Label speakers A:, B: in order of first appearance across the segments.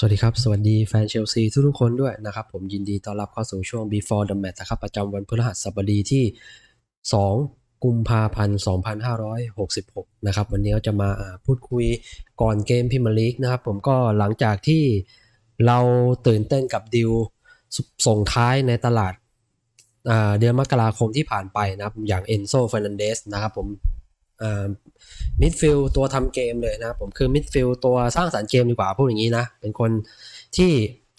A: สวัสดีครับ สวัสดีแฟนเชลซีทุกๆคนด้วยนะครับ ผมยินดีต้อนรับเข้าสู่ช่วง before the match นะครับ ประจำวันพฤหัสบดีที่ 2 กุมภาพันธ์ 2566 นะครับ วันนี้เราจะมาพูดคุยก่อนเกมพิมยร์ลีกนะครับ ผมก็หลังจากที่เราตื่นเต้นกับดิวส่งท้ายในตลาดเดือนมกราคมที่ผ่านไปนะครับ อย่างเอนโซเฟรนันเดสนะครับผม มิดฟิลตัวทำเกมเลยนะผมคือมิดฟิลตัวสร้างสารรค์เกมดีกว่าพูดอย่างนี้นะ เป็นคนที่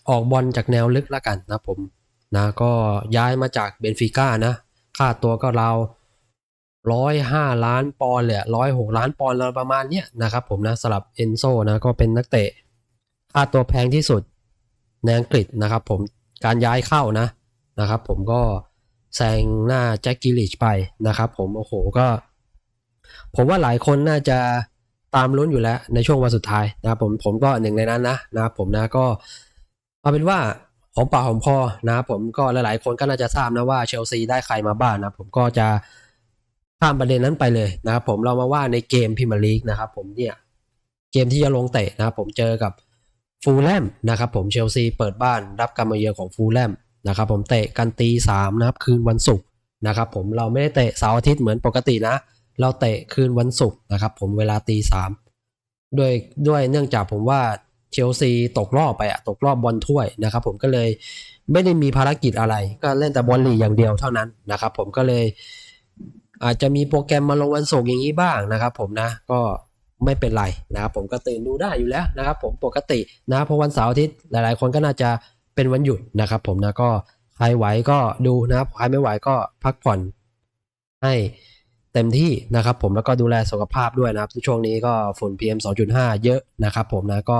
A: ออกบอลจากแนวลึกแล้วกันนะผมนะก็ย้ายมาจากเบนฟิก้านะ ค่าตัวก็เราร้อยห้าล้านปอนด์เลยร้อยหกล้านปอนด์ประมาณเนี้ยนะครับผมนะสำหรับเอนโซนะก็เป็นนักเตะ ค่าตัวแพงที่สุดในอังกฤษนะครับผมการย้ายเข้านะนะครับผมก็แซงหน้าแจ็คกิลิชไปนะครับผมโอ้โหก็ ผมว่าหลายคนน่าจะตามลุ้นอยู่แล้วในช่วงวันสุดท้ายนะครับผมผมก็หนึ่งในนั้นนะนะครับผมนะก็เอาเป็นว่าหอมปากหอมคอนะครับผมก็หลายๆ คนก็น่าจะทราบนะว่าเชลซีได้ใครมาบ้างนะผมก็จะข้ามประเด็นนั้นไปเลยนะครับผมเรามาว่าในเกมพรีเมียร์ลีกนะครับผมเนี่ยเกมที่จะลงเตะนะครับผมเจอกับฟูลแลมนะครับผมเชลซีเปิดบ้านรับการมาเยือนของฟูลแลมนะครับผมเตะกันตีสามนะครับคืนวันศุกร์นะครับผมเราไม่ได้เตะเสาร์อาทิตย์เหมือนปกตินะ เราเตะคืนวันศุกร์นะครับ ผมเวลาตีสามด้วยด้วยเนื่องจากผมว่าเชลซีตกรอบไปอะตกรอบบอลถ้วยนะครับ ผมก็เลยไม่ได้มีภารกิจอะไร ก็เล่นแต่บอลลีอย่างเดียวเท่านั้นนะครับ ผมก็เลย อาจจะมีโปรแกรมมาลงวันศุกร์อย่างนี้บ้างนะครับ ผมนะก็ไม่เป็นไรนะครับผมก็ตื่นดูได้อยู่แล้วนะครับ ผมปกตินะเพราะวันเสาร์อาทิตย์หลาย ๆ คนก็น่าจะเป็นวันหยุดนะครับ ผมนะก็ใครไหวก็ดูนะครับใครไม่ไหวก็พักผ่อนให้ เต็มที่นะครับผมแล้วก็ดูแลสุขภาพด้วยนะครับช่วงนี้ก็ฝุ่น PM 2.5 เยอะนะครับผมนะก็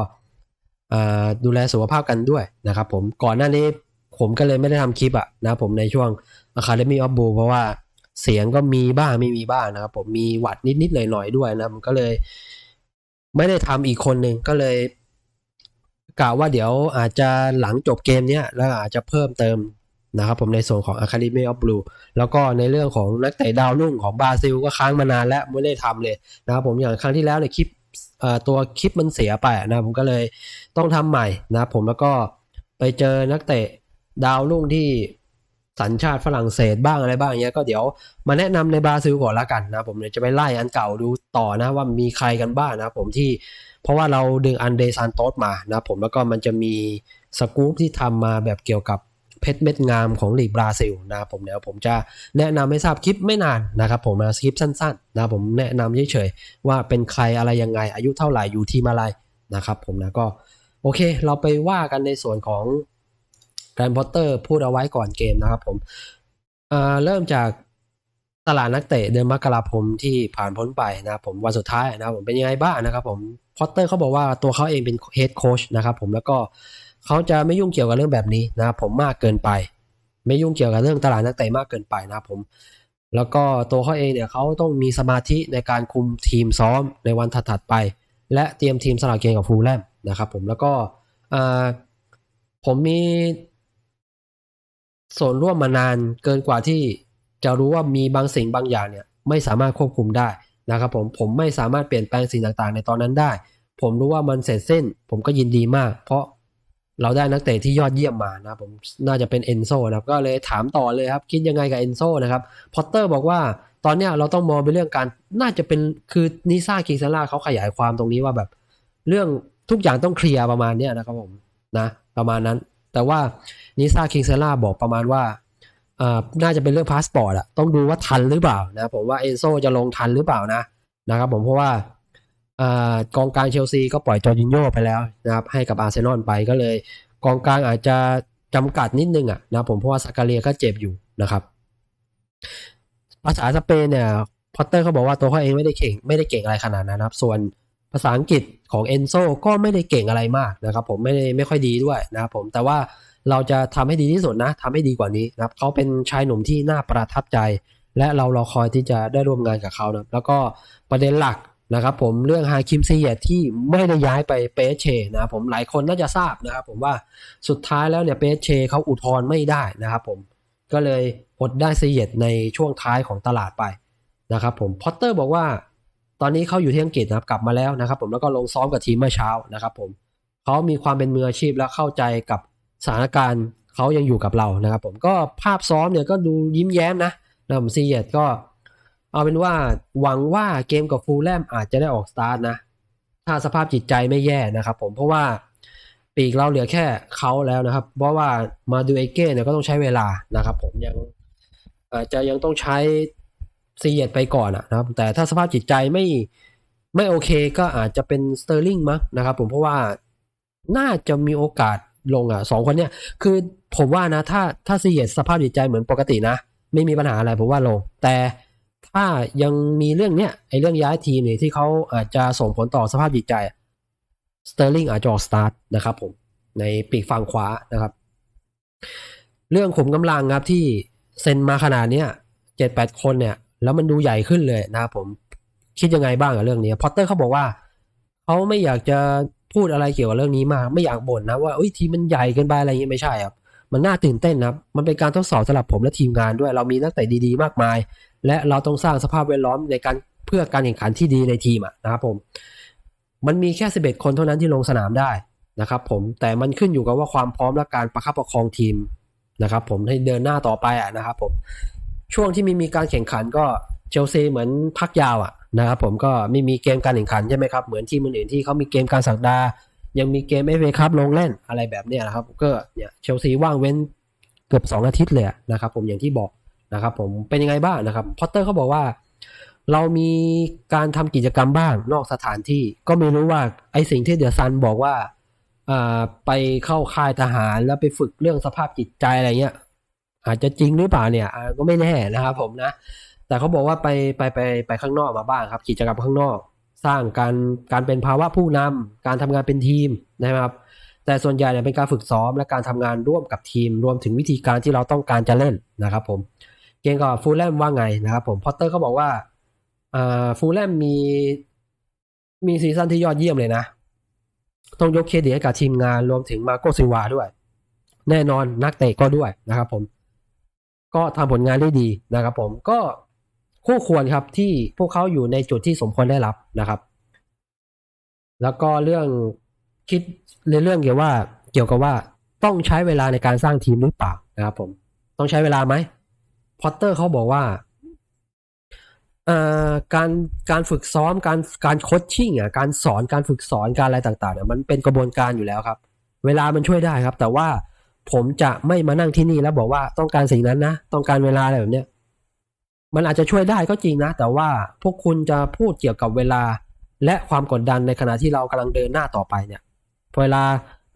A: ดูแลสุขภาพกันด้วยนะครับผมก่อนหน้านี้ผมก็เลยไม่ได้ทำคลิปอะนะผมในช่วง Academy of Blue เพราะว่าเสียงก็มีบ้างไม่มีบ้างนะครับผมมีหวัดนิดๆหน่อยๆด้วยนะผมก็เลย ไม่ได้ทำอีกคนหนึ่งก็เลยกล่าวว่าเดี๋ยวอาจจะหลังจบเกมเนี้ยแล้วอาจจะเพิ่มเติม นะครับผมในส่วนของ Academy of Blue แล้วก็ในเรื่องของนักเตะดาวรุ่งของบราซิลก็ค้างมานานแล้วไม่ได้ทำเลยนะครับผมอย่างครั้งที่แล้วในคลิปตัวคลิปมันเสียไปนะผมก็เลยต้องทำใหม่นะผมแล้วก็ไปเจอนักเตะดาวรุ่งที่สัญชาติฝรั่งเศสบ้างอะไรบ้างเงี้ยก็เดี๋ยวมาแนะนำในบราซิลก่อนละกันนะผมเดี๋ยวจะไปไล่อันเก่าดูต่อนะว่ามีใครกันบ้างนะผมที่เพราะว่าเราดึงอันเดซานโตสมานะผมแล้วก็มันจะมีสกู๊ปที่ทำมาแบบเกี่ยวกับ เพชรเม็ดงามของลีกบราซิลนะผมเดี๋ยวผมจะแนะนำให้ทราบคลิปไม่นานนะครับผมนะคลิปสั้นๆนะผมแนะนำเฉยๆว่าเป็นใครอะไรยังไงอายุเท่าไหร่อยู่ทีมอะไรนะครับผมนะก็โอเค เราไปว่ากันในส่วนของแกรนพอตเตอร์พูดเอาไว้ก่อนเกมนะครับผมเริ่มจากตลาดนักเตะเดือนมกราคมที่ผ่านพ้นไปนะผมวันสุดท้ายนะผมเป็นยังไงบ้างนะครับผมพอตเตอร์เขาบอกว่าตัวเขาเองเป็นเฮดโค้ชนะครับผมแล้วก็ เขาจะไม่ยุ่งเกี่ยวกับเรื่องแบบนี้นะผมมากเกินไป ไม่ยุ่งเกี่ยวกับเรื่องตลาดนักเตะมากเกินไปนะผม แล้วก็ตัวเขาเองเนี่ยเขาต้องมีสมาธิในการคุมทีมซ้อมในวันถัดๆไป และเตรียมทีมสลับเกมกับฟูลแลมนะครับผมแล้วก็ผมมีส่วนร่วมมานานเกินกว่าที่จะรู้ว่ามีบางสิ่งบางอย่างเนี่ยไม่สามารถควบคุมได้นะครับผมผมไม่สามารถเปลี่ยนแปลงสิ่งต่างๆ ในตอนนั้นได้ ผมรู้ว่ามันเสร็จสิ้น ผมก็ยินดีมาก เพราะ เราได้นักเตะที่ยอดเยี่ยมมานะผมน่าจะเป็นเอนโซนะครับก็เลยถามต่อเลยครับ คิดยังไงกับเอนโซนะครับพอตเตอร์บอกว่าตอนเนี้ยเราต้องมองไปเรื่องการน่าจะเป็นคือนิซ่าคิงเซล่าเขาขยายความตรงนี้ว่าแบบ เรื่องทุกอย่างต้องเคลียร์ประมาณนี้นะครับผมนะประมาณนั้น แต่ว่านิซ่าคิงเซล่าบอกประมาณว่าอ่าน่าจะเป็นเรื่องพาสปอร์ตอะต้องดูว่าทันหรือเปล่านะผมว่าเอนโซจะลงทันหรือเปล่านะนะครับผมเพราะว่า กองกลางเชลซีก็ปล่อยจอร์จินโญ่ไปแล้วนะครับให้กับอาร์เซนอลไปก็เลย กองกลางอาจจะจำกัดนิดนึงอะนะผมเพราะว่าสกาเลียก็เจ็บอยู่นะครับ ภาษาสเปนเนี่ยพอตเตอร์เขาบอกว่าตัวเขาเองไม่ได้เก่งไม่ได้เก่งอะไรขนาดนั้นนะครับ ส่วนภาษาอังกฤษของเอนโซก็ไม่ได้เก่งอะไรมากนะครับ ผมไม่ได้ไม่ค่อยดีด้วยนะครับผมแต่ว่าเราจะทำให้ดีที่สุดนะทำให้ดีกว่านี้นะครับเขาเป็นชายหนุ่มที่น่าประทับใจ และเรารอคอยที่จะได้ร่วมงานกับเขานะแล้วก็ประเด็นหลัก นะครับผมเรื่องฮาคิมซีเยที่ไม่ได้ย้ายไปเปเชนะผมหลายคนน่าจะทราบนะครับผมว่าสุดท้ายแล้วเนี่ยเปเชเขาอุทธรณ์ไม่ได้นะครับผมก็เลยอดได้ซีเยในช่วงท้ายของตลาดไปนะครับผมพอตเตอร์บอกว่า ตอนนี้เขาอยู่ที่อังกฤษนะครับกลับมาแล้วนะครับผมแล้วก็ลงซ้อมกับทีมเมื่อเช้านะครับผมเขเขามีความเป็นมืออาชีพและเข้าใจกับสถานการณ์เขายังอยู่กับเรานะครับผมก็ภาพซ้อมเนี่ยก็ดูยิ้มแย้มนะนะผมซีเยตก็ เอาเป็นว่าหวังว่าเกมกับฟูลแลมอาจจะได้ออกสตาร์ทนะ ถ้าสภาพจิตใจไม่แย่นะครับผมเพราะว่าปีกเราเหลือแค่เขาแล้วนะครับ เพราะว่ามาดูเอเก้เนี่ยก็ต้องใช้เวลานะครับ ผมยังอาจจะยังต้องใช้ซีเยตไปก่อนนะครับ แต่ถ้าสภาพจิตใจไม่ไม่โอเคก็อาจจะเป็นสเตอร์ลิงมั้งนะครับ ผมเพราะว่าน่าจะมีโอกาสลงอะสองคนเนี่ยคือผมว่านะถ้าถ้าซีเยตสภาพจิตใจเหมือนปกตินะ ไม่มีปัญหาอะไรผมว่าลง แต่ ถ้ายังมีเรื่องเนี้ยไอเรื่องย้ายทีมเนี่ยที่เขาอาจจะส่งผลต่อสภาพจิตใจสเตอร์ลิงอาจจะออกสตาร์ทนะครับผมในปีกฝั่งขวานะครับ เรื่องขุมกำลังครับที่เซ็นมาขนาดเนี้ยเจ็ดแปดคนเนี่ย แล้วมันดูใหญ่ขึ้นเลยนะครับผมคิดยังไงบ้างกับเรื่องนี้พอตเตอร์เขาบอกว่าเขาไม่อยากจะพูดอะไรเกี่ยวกับเรื่องนี้มาก ไม่อยากบ่นนะว่าเอ้ยทีมมันใหญ่เกินไปอะไรอย่างเงี้ยไม่ใช่ครับ มันน่าตื่นเต้นนะมันเป็นการทดสอบสำหรับผมและทีมงานด้วยเรามีนักเตะดีๆ มากมาย และเราต้องสร้างสภาพแวดล้อมในการเพื่อการแข่งขันที่ดีในทีมะนะครับผมมันมีแค่ 11 คนเท่านั้นที่ลงสนามได้นะครับผมแต่มันขึ้นอยู่กับว่าความพร้อมและการประคับประคองทีมนะครับผมให้เดินหน้าต่อไปอะนะครับผมช่วงที่มีมีการแข่งขันก็เชลซีเหมือนพักยาวอะนะครับผมก็ไม่มีเกมการแข่งขันใช่ไหมครับเหมือนทีมอื่นๆที่เขามีเกมการสัปดาห์ ยังมีเกมเอฟเอคัพลงเล่นอะไรแบบเนี้ยนะครับ ก็เนี่ยเชลซีว่างเว้นเกือบ 2 อาทิตย์เลยนะครับผมอย่างที่บอกนะครับผมเป็นยังไงบ้างนะครับพอตเตอร์เขาบอกว่า เรามีการทำกิจกรรมบ้างนอกสถานที่ก็ไม่รู้ว่าไอสิ่งที่เดอซันบอกว่าไปเข้าค่ายทหารแล้วไปฝึกเรื่องสภาพจิตใจอะไรเงี้ยอาจจะจริงหรือเปล่าเนี่ยก็ไม่แน่นะครับผมนะ แต่เขาบอกว่าไปไปไปไปข้างนอกมาบ้างครับ กิจกรรมข้างนอก สร้างการการเป็นภาวะผู้นำการทำงานเป็นทีมนะครับ แต่ส่วนใหญ่เนี่ยเป็นการฝึกซ้อมและการทำงานร่วมกับทีม รวมถึงวิธีการที่เราต้องการจะเล่นนะครับผมเกมกับฟูลแลมว่าไงนะครับผมพอตเตอร์เขาบอกว่าอ่าฟูลแลมมีมีซีซั่นที่ยอดเยี่ยมเลยนะ ต้องยกเครดิตให้กับทีมงานรวมถึงมาโกซิวาด้วย แน่นอนนักเตะก็ด้วยนะครับผม ก็ทำผลงานได้ดีนะครับผมก็ คู่ควรครับที่พวกเขาอยู่ในจุดที่สมควรได้รับนะครับ แล้วก็เรื่องคิดในเรื่องเกี่ยวว่า เกี่ยวกับว่าต้องใช้เวลาในการสร้างทีมหรือเปล่านะครับ ผม ต้องใช้เวลาไหมพอตเตอร์เขาบอกว่าการการฝึกซ้อมการการโคชชิ่งอะการสอนการฝึกสอนการอะไรต่างๆเนี่ยมันเป็นกระบวนการอยู่แล้วครับ เวลามันช่วยได้ครับ แต่ว่าผมจะไม่มานั่งที่นี่แล้วบอกว่าต้องการสิ่งนั้นนะ ต้องการเวลาอะไรแบบเนี้ย มันอาจจะช่วยได้ก็จริงนะ แต่ว่าพวกคุณจะพูดเกี่ยวกับเวลา และความกดดันในขณะที่เรากำลังเดินหน้าต่อไปเนี่ยพอเวลา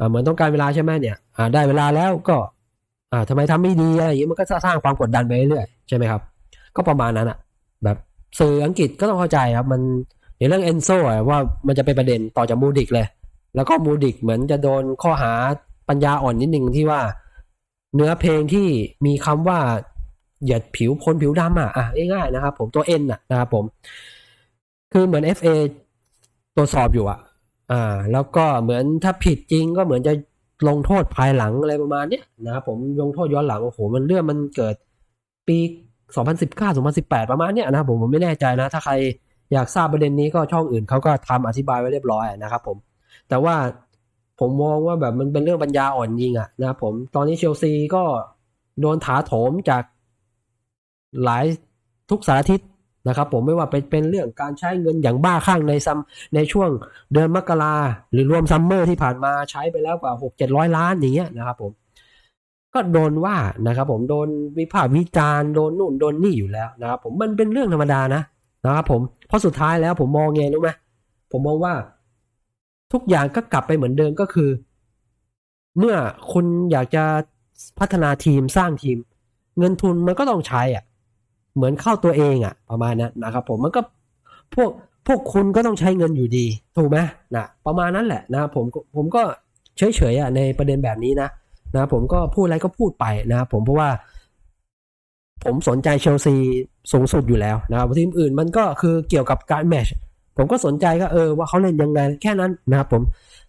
A: เหมือนต้องการเวลาใช่ไหมเนี่ยได้เวลาแล้วก็อ่าทำไมทำไม่ดีอะไรอย่างนี้มันก็สร้างความกดดันไปเรื่อยใช่ไหมครับ ก็ประมาณนั้นอะแบบสื่ออังกฤษก็ต้องเข้าใจครับมันในเรื่องเอนโซอะว่ามันจะเป็นประเด็นต่อจากมูดิกเลย แล้วก็มูดิกเหมือนจะโดนข้อหาปัญญาอ่อนนิดนึงที่ว่า เนื้อเพลงที่มีคำว่า เหยียดผิวคนผิวดำอะอะง่ายๆนะครับผมตัวเอ็นอะนะครับผม คือเหมือน FA ตรวจสอบอยู่อะ อ่า แล้วก็เหมือนถ้าผิดจริงก็เหมือนจะลงโทษภายหลังอะไรประมาณเนี้ยนะครับผมลงโทษย้อนหลังโอ้โหมันเรื่องมันเกิดปี 2019 2018 ประมาณเนี้ยนะครับผมผมไม่แน่ใจนะ ถ้าใครอยากทราบประเด็นนี้ก็ช่องอื่นเขาก็ทำอธิบายไว้เรียบร้อยนะครับผม แต่ว่าผมมองว่าแบบมันเป็นเรื่องปัญญาอ่อนจริงอะนะครับผมตอนนี้เชลซีก็โดนถาโถมจาก หลายทุกสารทิศนะครับผมไม่ว่าเป็นเป็นเรื่องการใช้เงินอย่างบ้าคลั่งในซัมในช่วงเดือนมกราหรือรวมซัมเมอร์ที่ผ่านมาใช้ไปแล้วกว่าหกเจ็ดร้อยล้านอย่างเงี้ยนะครับผมก็โดนว่านะครับผมโดนวิพากษ์วิจารณ์โดนนู่นโดนนี่อยู่แล้วนะครับผมมันเป็นเรื่องธรรมดานะนะครับผมเพราะสุดท้ายแล้วผมมองไงรู้ไหมผมมองว่า ทุกอย่างก็กลับไปเหมือนเดิมก็คือ เมื่อคุณอยากจะพัฒนาทีมสร้างทีม เงินทุนมันก็ต้องใช้อะ เหมือนเข้าตัวเองอะประมาณนั้นนะครับผมมันก็พวกพวกคุณก็ต้องใช้เงินอยู่ดี ถูกไหมนะประมาณนั้นแหละนะผมก็ผมก็เฉยๆอะในประเด็นแบบนี้นะนะผมก็พูดอะไรก็พูดไปนะครับผมเพราะว่า ผมสนใจเชลซีสูงสุดอยู่แล้วนะครับทีมอื่นมันก็คือเกี่ยวกับการแมชผมก็สนใจก็เออว่าเขาเล่นยังไงแค่นั้นนะครับผม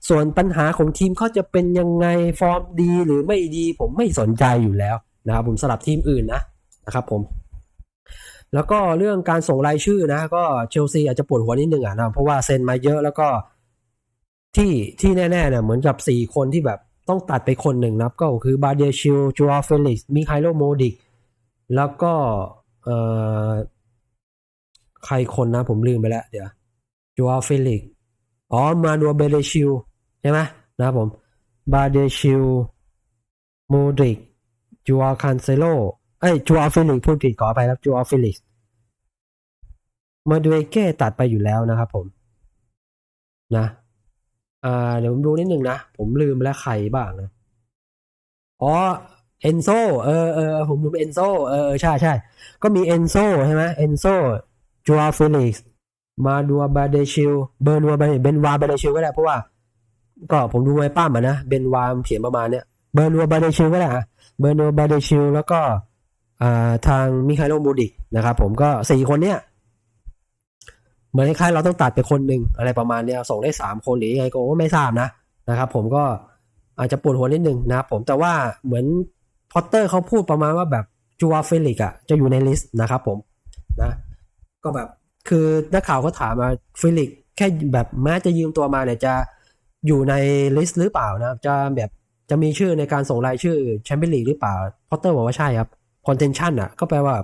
A: ส่วนปัญหาของทีมเขาจะเป็นยังไงฟอร์มดีหรือไม่ดี ผมไม่สนใจอยู่แล้วนะครับผมสลับทีมอื่นนะนะครับผม แล้วก็เรื่องการส่งรายชื่อนะ ก็เชลซีอาจจะปวดหัวนิดนึงอะนะเพราะว่าเซ็นมาเยอะแล้วก็ที่ที่แน่ๆเนี่ยเหมือนกับสี่คนที่แบบต้องตัดไปคนหนึ่งนับก็คือบาเดียชิลจูอาเฟลิกมิคาโลโมดิก แล้วก็เอ่อใครคนนะผมลืมไปแล้ว เดี๋ยวจูอาเฟลิกอ๋อมาดัวเบเดชิลใช่ไหมนะผมบาเดชิลโมดิกจูอาคันเซโล เอ้ยจูอาเฟลิกพูดผิดขอไปครับจูอาเฟลิกมาดูเอเก้ตัดไปอยู่แล้วนะครับผม นะอ่าเดี๋ยวผมดูนิดนึงนะ ผมลืมไปแล้วใครบ้างนะอ๋อเอนโซเออเออผมลืมเอนโซเออใช่ใช่ก็มีเอนโซใช่ไหมเอนโซจูอาฟิลิกมาดัวบาเดชิลเบอร์นัวบาเบนวาบาเดชิลก็ได้เพราะว่า ก็ผมดูไว้ป้ามานะเบนวามเขียนประมาณเนี้ยเบอร์นัวบาเดชิลก็ได้อะเบอร์นัวบาเดชิลแล้วก็ ทางมิคาโลโมดิกนะครับผมก็สี่คนเนี้ยเหมือนคล้ายเราต้องตัดไปคนหนึ่งอะไรประมาณเนี้ยส่งได้สามคนหรือยังไงก็ไม่ทราบนะนะครับ ผมก็อาจจะปวดหัวนิดนึงนะครับผมแต่ว่าเหมือนพอตเตอร์เขาพูดประมาณว่าแบบจูวาเฟลิกอะจะอยู่ในลิสต์นะครับผมนะ ก็แบบคือนักข่าวเขาถามมาเฟลิกแค่แบบแม้จะยืมตัวมาเนี่ยจะอยู่ในลิสต์หรือเปล่านะจะแบบจะมีชื่อในการส่งรายชื่อแชมเปี้ยนลีกหรือเปล่าพอตเตอร์บอกว่าใช่ครับ คอนเทนชันอะ ก็แปลว่า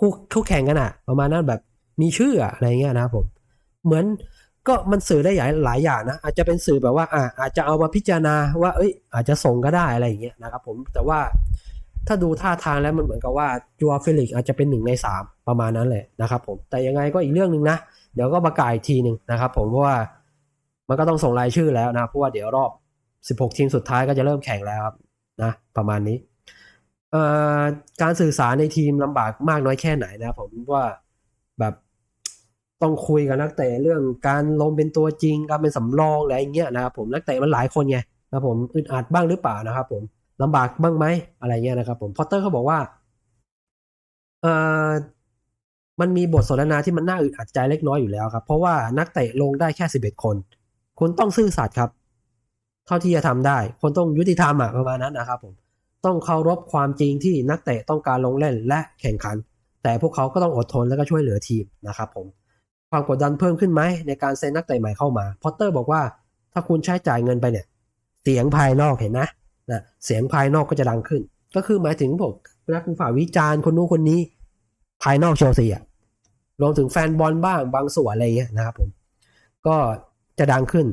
A: คู่คู่แข่งกันอะ ประมาณนั้นแบบมีชื่ออะไรเงี้ยนะครับผม เหมือนก็มันสื่อได้หลายหลายอย่างนะ อาจจะเป็นสื่อแบบว่าอ่าอาจจะเอามาพิจารณาว่าเอ้ย อาจจะส่งก็ได้อะไรอย่างเงี้ยนะครับผมแต่ว่าถ้าดูท่าทางแล้วมันเหมือนกับว่าจูอาฟิลิกอาจจะเป็นหนึ่งในสามประมาณนั้นเลยนะครับผมแต่ยังไงก็อีกเรื่องหนึ่งนะ เดี๋ยวก็ประกาศอีกทีหนึ่งนะครับผมเพราะว่ามันก็ต้องส่งรายชื่อแล้วนะเพราะว่าเดี๋ยวรอบ 16 ทีมสุดท้ายก็จะเริ่มแข่งแล้วครับนะประมาณนี้ การสื่อสารในทีมลำบากมากน้อยแค่ไหนนะผมว่าแบบต้องคุยกับนักเตะเรื่องการลงเป็นตัวจริงการเป็นสำรองอะไรอย่างเงี้ยนะครับผมนักเตะมันหลายคนไงนะผมอึดอัดบ้างหรือเปล่านะครับ ผมลำบากบ้างไหมอะไรเงี้ยนะครับ ผมพอตเตอร์เขาบอกว่าเออมันมีบทสนทนาที่มันน่าอึดอัดใจเล็กน้อยอยู่แล้วครับ เพราะว่านักเตะลงได้แค่สิบเอ็ดคน คุณต้องซื่อสัตย์ครับ เท่าที่จะทำได้คนต้องยุติธรรมอะประมาณนั้นนะครับ ผม ต้องเคารพความจริงที่นักเตะต้องการลงเล่นและแข่งขัน แต่พวกเขาก็ต้องอดทนและก็ช่วยเหลือทีมนะครับผมความกดดันเพิ่มขึ้นไหมในการเซ็นนักเตะใหม่เข้ามา พอตเตอร์บอกว่าถ้าคุณใช้จ่ายเงินไปเนี่ย เสียงภายนอกเห็นนะนะเสียงภายนอกก็จะดังขึ้น ก็คือหมายถึงพวกนักฝ่าวิจารณ์คนนู้นคนนี้ ภายนอกเชลซีอะรวมถึงแฟนบอลบ้างบางส่วนอะไรเงี้ยนะครับผมก็จะดังขึ้น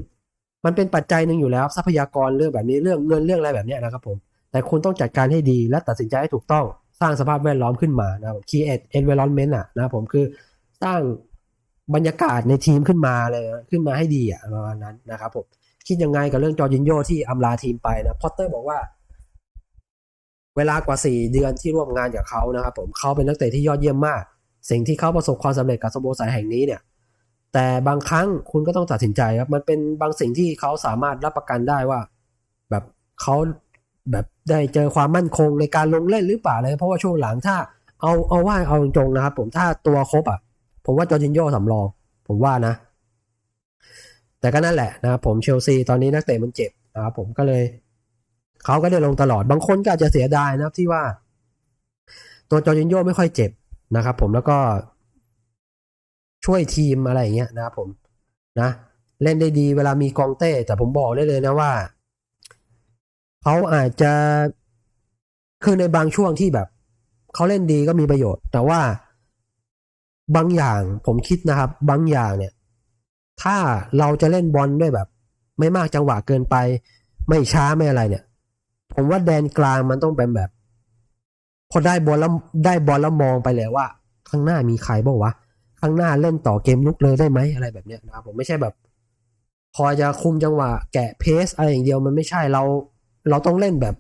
A: มันเป็นปัจจัยหนึ่งอยู่แล้วทรัพยากรเรื่องแบบนี้เรื่องเงินเรื่องอะไรแบบนี้นะครับผม แต่คุณต้องจัดการให้ดีและตัดสินใจให้ถูกต้องสร้างสภาพแวดล้อมขึ้นมานะครับ create environment อะนะผมคือสร้างบรรยากาศในทีมขึ้นมาเลยขึ้นมาให้ดีอะประมาณนั้นนะครับผมคิดยังไงกับเรื่องจอร์จินโยที่อำลาทีมไปนะพอตเตอร์บอกว่า เวลากว่า 4 เดือนที่ร่วมงานกับเขานะครับผมเขาเป็นนักเตะที่ยอดเยี่ยมมาก สิ่งที่เขาประสบความสำเร็จกับสโมสรแห่งนี้เนี่ย แต่บางครั้งคุณก็ต้องตัดสินใจครับมันเป็นบางสิ่งที่เขาสามารถรับประกันได้ว่า แบบเขา แบบได้เจอความมั่นคงในการลงเล่นหรือเปล่าเลย เพราะว่าช่วงหลังถ้าเอาเอาว่าเอาตรงๆนะครับ ผมถ้าตัวครบอะผมว่าจอร์จินโยสำรอง ผมว่านะ แต่ก็นั่นแหละนะครับผมเชลซีตอนนี้นักเตะมันเจ็บนะครับผมก็เลยเขาก็ได้ลงตลอดบางคนก็อาจจะเสียดายนะครับที่ว่า ตัวจอร์จินโยไม่ค่อยเจ็บนะครับ ผมแล้วก็ช่วยทีมอะไรอย่างเงี้ยนะครับผมนะ เล่นได้ดีเวลามีกองเต้ แต่ผมบอกได้เลยนะว่า เขาอาจจะคือในบางช่วงที่แบบเขาเล่นดีก็มีประโยชน์ แต่ว่าบางอย่างผมคิดนะครับ บางอย่างเนี่ย ถ้าเราจะเล่นบอลด้วยแบบ ไม่มากจังหวะเกินไป ไม่ช้าไม่อะไรเนี่ย ผมว่าแดนกลางมันต้องเป็นแบบ พอได้บอลแล้วได้บอลแล้วมองไปเลยว่า ข้างหน้ามีใครบ้างวะข้างหน้าเล่นต่อเกมลุกเลยได้ไหมอะไรแบบเนี้ยนะครับผมไม่ใช่แบบ พอจะคุมจังหวะแกะเพสอะไรอย่างเดียวมันไม่ใช่เรา เราต้องเล่นแบบ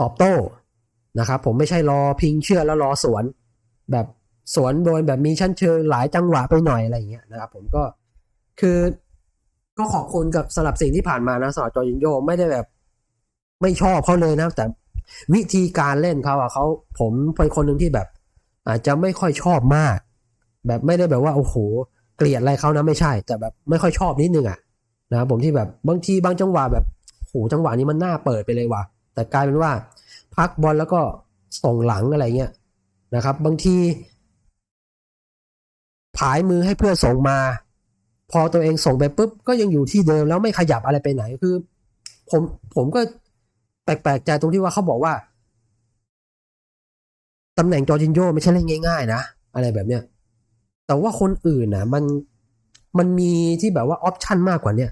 A: ตอบโต้นะครับ ผมไม่ใช่รอพิงเชื่อแล้วรอสวน แบบสวนโดยแบบมีชั้นเชิงหลายจังหวะไปหน่อยอะไรอย่างเงี้ยนะครับ ผมก็คือก็ขอบคุณกับสำหรับสิ่งที่ผ่านมานะสำหรับจอร์จินโยไม่ได้แบบ ไม่ชอบเขาเลยนะ แต่วิธีการเล่นเขาอะเขาผมเป็นคนหนึ่งที่แบบ อาจจะไม่ค่อยชอบมาก แบบไม่ได้แบบว่าโอ้โหเกลียดอะไรเขานะไม่ใช่ แต่แบบไม่ค่อยชอบนิดนึงอะนะครับผมที่แบบบางทีบางจังหวะแบบ โหจังหวะนี้มันน่าเปิดไปเลยว่ะ แต่กลายเป็นว่า พักบอลแล้วก็ส่งหลังอะไรเงี้ยนะครับ บางที ผายมือให้เพื่อนส่งมา พอตัวเองส่งไปปุ๊บ ก็ยังอยู่ที่เดิมแล้วไม่ขยับอะไรไปไหนคือ ผมผมก็แปลกๆใจตรงที่ว่าเขาบอกว่าตำแหน่งจอร์จินโยไม่ใช่เล่นง่าย ๆ นะ อะไรแบบเนี้ยแต่ว่าคนอื่นนะมันมันมีที่แบบว่าออปชั่นมากกว่าเนี้ย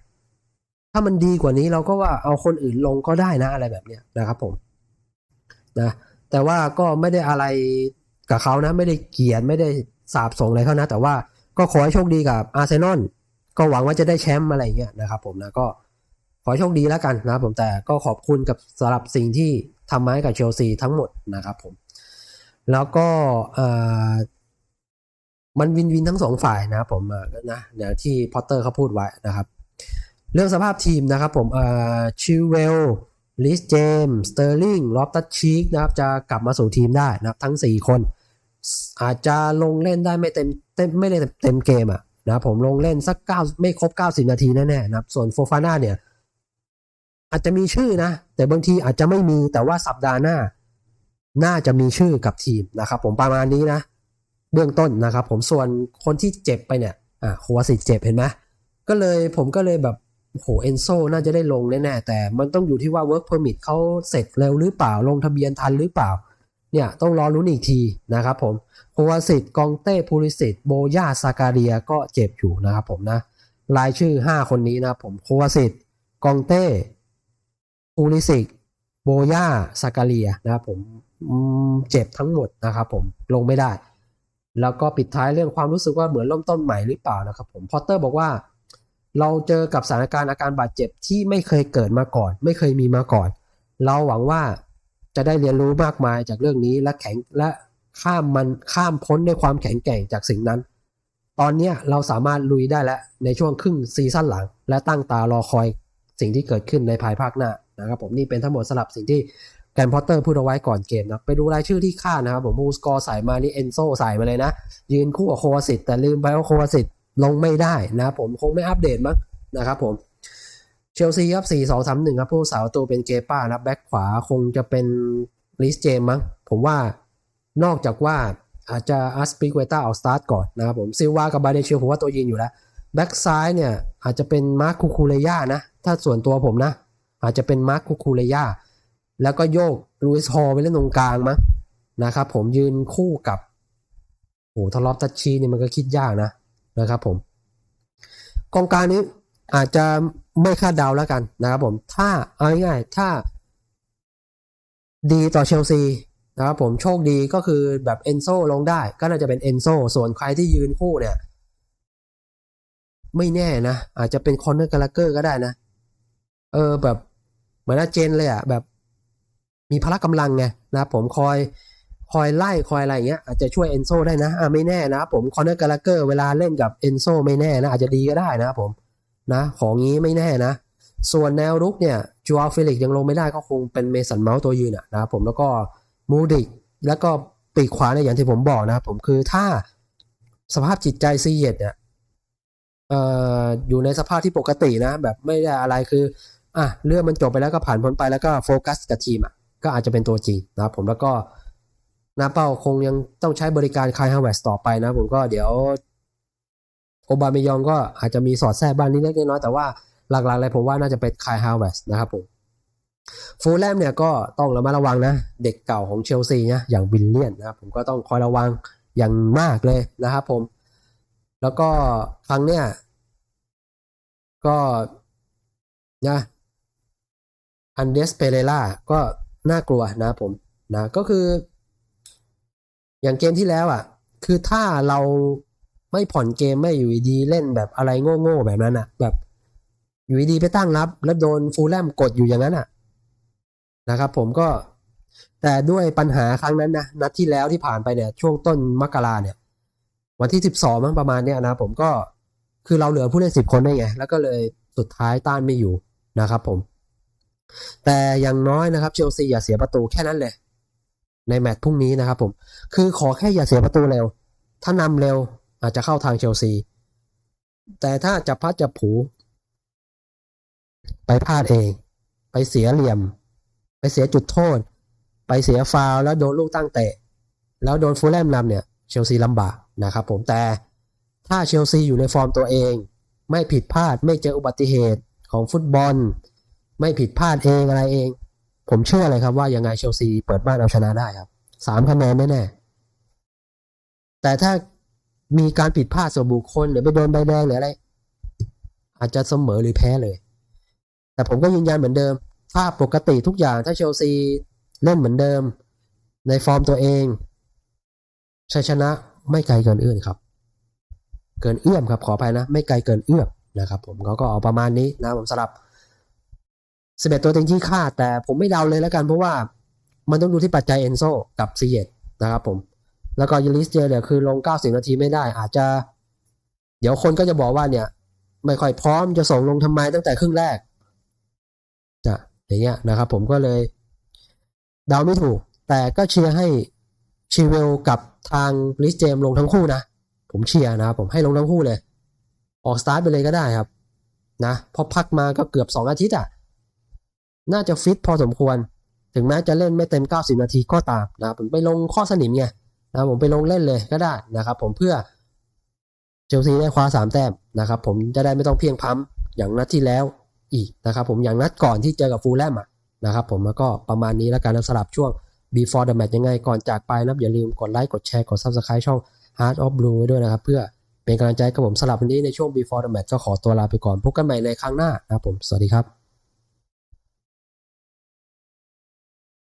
A: ถ้ามันดีกว่านี้เราก็ว่าเอาคนอื่นลงก็ได้นะอะไรแบบเนี้ยนะครับผมนะแต่ว่าก็ไม่ได้อะไรกับเขานะไม่ได้เกลียดไม่ได้สาบส่งอะไรเขานะ แต่ว่าก็ขอให้โชคดีกับอาร์เซนอลก็หวังว่าจะได้แชมป์อะไรเงี้ยนะครับผมนะก็ขอโชคดีแล้วกันนะครับผมแต่ก็ขอบคุณกับสำหรับสิ่งที่ทำมาให้กับเชลซีทั้งหมดนะครับผม แล้วก็เอ่อมันวินวินทั้งสองฝ่ายนะผมนะเดี๋ยวที่พอตเตอร์เขาพูดไว้นะครับ เรื่องสภาพทีมนะครับผมเอ่อชิวเวลลิสเจมสเตอร์ลิงลอฟตัชชีกนะครับจะกลับมาสู่ทีมได้นะครับทั้ง 4 คน อาจจะลงเล่นได้ไม่เต็มเต็มไม่ได้เต็มเกมอะนะผมลงเล่นสักเก้าไม่ครบ 90 นาทีแน่ๆนะครับส่วนโฟฟาน่าเนี่ย อาจจะมีชื่อนะ แต่บางทีอาจจะไม่มีแต่ว่าสัปดาห์หน้า น่าจะมีชื่อกับทีมนะครับผมประมาณนี้นะ เบื้องต้นนะครับ ผมส่วนคนที่เจ็บไปเนี่ยอ่าโควาสิเจ็บเห็นไหมก็เลยผมก็เลยแบบ โหเอนโซน่าจะได้ลงแน่ๆแต่มันต้องอยู่ที่ว่า Work Permit เขาเสร็จเร็วหรือเปล่าลงทะเบียนทันหรือเปล่า เนี่ยต้องรอรุ้นอีกทีนะครับผมโควาสิตกองเต้พูริสิตโบย่าซาการเดียก็เจ็บอยู่นะครับผมนะรายชื่อ 5 คนนี้นะผมโควาสิตกองเต้พูริสิตโบย่าซาการเดียนะครับผมอืมเจ็บทั้งหมดนะครับผมลงไม่ได้ แล้วก็ปิดท้ายเรื่องความรู้สึกว่าเหมือนเริ่มต้นใหม่หรือเปล่านะครับผมพอตเตอร์บอกว่า เราเจอกับสถานการณ์อาการบาดเจ็บที่ไม่เคยเกิดมาก่อน ไม่เคยมีมาก่อน เราหวังว่าจะได้เรียนรู้มากมายจากเรื่องนี้และแข็งและข้ามมันข้ามพ้นด้วยความแข็งแกร่งจากสิ่งนั้น ตอนนี้เราสามารถลุยได้แล้วในช่วงครึ่งซีซั่นหลัง และตั้งตารอคอยสิ่งที่เกิดขึ้นในภายภาคหน้านะครับผมนี่เป็นทั้งหมดสลับสิ่งที่แกรนพอตเตอร์พูดเอาไว้ก่อนเกมนะไปดูรายชื่อที่คาดนะครับผมมูสกอร์ใส่มานี่เอนโซใส่มาเลยนะ ยืนคู่กับโควาสิตแต่ลืมไปว่าโควาสิต ลงไม่ได้นะครับผมคงไม่อัปเดตมั้งนะครับผมเชลซีครับ4 2 3 1ครับผู้สาวตัวเป็นเกป้านะแบ็คขวาคงจะเป็นลิสเจมมั้งผมว่านอกจากว่าอาจจะอัสปิกเวต้าเอาสตาร์ทก่อนนะครับผมซิลวากับบาเดเชียผมว่าตัวยืนอยู่แล้วแบ็คซ้ายเนี่ยอาจจะเป็นมาร์คคูคูเรย่านะถ้าส่วนตัวผมนะ อาจจะเป็นมาร์คคูคูเรย่าแล้วก็โยกลูอิสฮอลไปเล่นตรงกลางมั้งนะครับผมยืนคู่กับโอ้ทะเลาะตัชชีนี่มันก็คิดยากนะ นะครับผมกองกลางนี้อาจจะไม่คาดเดาแล้วกันนะครับผม ถ้าเอาง่ายๆถ้า ดีต่อเชลซีนะครับผมโชคดีก็คือแบบเอนโซลงได้ ก็น่าจะเป็นเอนโซส่วนใครที่ยืนคู่เนี่ย ไม่แน่นะ อาจจะเป็นคอนเนอร์กาลเกอร์ก็ได้นะ เออแบบ เหมือนอาเจนเลยอะแบบ มีพละกำลังไงนะครับผมคอย คอยไล่คอยอะไรอย่างเงี้ยอาจจะช่วยเอนโซได้นะอ่าไม่แน่นะผมคอนเนอร์กาลเกอร์เวลาเล่นกับเอนโซไม่แน่นะอาจจะดีก็ได้นะผมนะของงี้ไม่แน่นะ ส่วนแนวรุกเนี่ยจูอาฟิลิกยังลงไม่ได้ก็คงเป็นเมสันเมาส์ตัวยืนอะนะครับผมแล้วก็มูดิกแล้วก็ปีกขวาเนี่ยอย่างที่ผมบอกนะผมคือถ้าสภาพจิตใจซีเยตเนี่ยเอ่ออยู่ในสภาพที่ปกตินะ แบบไม่ได้อะไรคืออะเรื่องมันจบไปแล้วก็ผ่านพ้นไปแล้วก็โฟกัสกับทีมอะก็อาจจะเป็นตัวจริงนะครับผมแล้วก็ นาเป้าคงยังต้องใช้บริการคายฮาวเวสต่อไปนะ ผมก็เดี๋ยว โอบามยองก็อาจจะมีสอดแทรกบ้างนิดเล็กน้อยแต่ว่าหลักๆเลยผมว่าน่าจะเป็นคายฮาวเวสนะครับผมฟูลแลมเนี่ยก็ต้องระมัดระวังนะ เด็กเก่าของเชลซีนะอย่างวิลเลียนนะครับผมก็ต้องคอยระวังอย่างมากเลยนะครับผม แล้วก็ครั้งเนี้ยก็นะอันเดสเปเรล่าก็น่ากลัวนะผมนะก็คือ อย่างเกมที่แล้วอะ คือถ้าเราไม่ผ่อนเกมไม่อยู่ดีเล่นแบบอะไรโง่ๆแบบนั้นอะ แบบอยู่ดีๆไปตั้งรับ แล้วโดนฟูลแลมกดอยู่อย่างนั้นอะ นะครับผมก็แต่ด้วยปัญหาครั้งนั้นนะนัดที่แล้วที่ผ่านไปเนี่ยช่วงต้นมกราเนี่ย วันที่สิบสองมั้งประมาณเนี้ยนะผมก็คือเราเหลือผู้เล่นสิบคนได้ไง แล้วก็เลยสุดท้ายต้านไม่อยู่นะครับผม แต่อย่างน้อยนะครับเชลซีอย่าเสียประตูแค่นั้นเลย ในแมตช์พรุ่งนี้นะครับผม คือขอแค่อย่าเสียประตูเร็ว ถ้านำเร็วอาจจะเข้าทางเชลซี แต่ถ้าจะพัดจะผู ไปพลาดเอง ไปเสียเหลี่ยม ไปเสียจุดโทษ ไปเสียฟาวแล้วโดนลูกตั้งเตะ แล้วโดนฟูลแลมนำเนี่ยเชลซีลำบากนะครับผมแต่ถ้าเชลซีอยู่ในฟอร์มตัวเอง ไม่ผิดพลาดไม่เจออุบัติเหตุของฟุตบอล ไม่ผิดพลาดเองอะไรเอง ผมเชื่อเลยครับว่ายังไงเชลซีเปิดบ้านเอาชนะได้ครับสามคะแนนแน่ๆแต่ถ้ามีการผิดพลาดส่วนบุคคลหรือไปโดนใบแดงหรืออะไร อาจจะเสมอหรือแพ้เลย แต่ผมก็ยืนยันเหมือนเดิม ถ้าปกติทุกอย่างถ้าเชลซีเล่นเหมือนเดิม ในฟอร์มตัวเองชัยชนะไม่ไกลเกินเอื้อมครับ เกินเอื้อมครับขออภัยนะ ไม่ไกลเกินเอื้อมนะครับ ผมเขาก็เอาประมาณนี้นะผมสลับ สิบเอ็ดตัวเต็งที่คาด แต่ผมไม่เดาเลยแล้วกันเพราะว่ามันต้องดูที่ปัจจัยเอนโซกับซีเยตนะครับผม แล้วก็ยูริสเจอเนี่ยคือลง 90 นาทีไม่ได้ อาจจะ เดี๋ยวคนก็จะบอกว่าเนี่ย ไม่ค่อยพร้อมจะส่งลงทำไมตั้งแต่ครึ่งแรกจะอย่างเงี้ยนะครับผมก็เลยเดาไม่ถูก แต่ก็เชียร์ให้ชีเวลกับทางลิสเจมลงทั้งคู่นะ ผมเชียร์นะครับผมให้ลงทั้งคู่เลย ออกสตาร์ทไปเลยก็ได้ครับ นะพอพักมาก็เกือบ 2 อาทิตย์อะ น่าจะฟิตพอสมควร ถึงแม้จะเล่นไม่เต็ม 90 นาทีก็ตามนะครับผมไปลงข้อสนิมไงนะครับผมไปลงเล่นเลยก็ได้นะครับ ผมเพื่อเชลซีได้คว้า3แต้มนะครับ ผมจะได้ไม่ต้องเพียงพั้มอย่างนัดที่แล้วอีกนะครับ ผมอย่างนัดก่อนที่เจอกับฟูลแลมนะครับ ผมแล้วก็ประมาณนี้แล้วกันสลับช่วง before the match ยังไงก่อนจากไปนะอย่าลืมกดไลค์กดแชร์กด subscribe ช่อง Heart of Blue ไว้ด้วยนะครับ เพื่อเป็นกำลังใจกับผมสลับวันนี้ในช่วง before the match ก็ขอตัวลาไปก่อนพบกันใหม่ในครั้งหน้านะครับผมสวัสดีครับ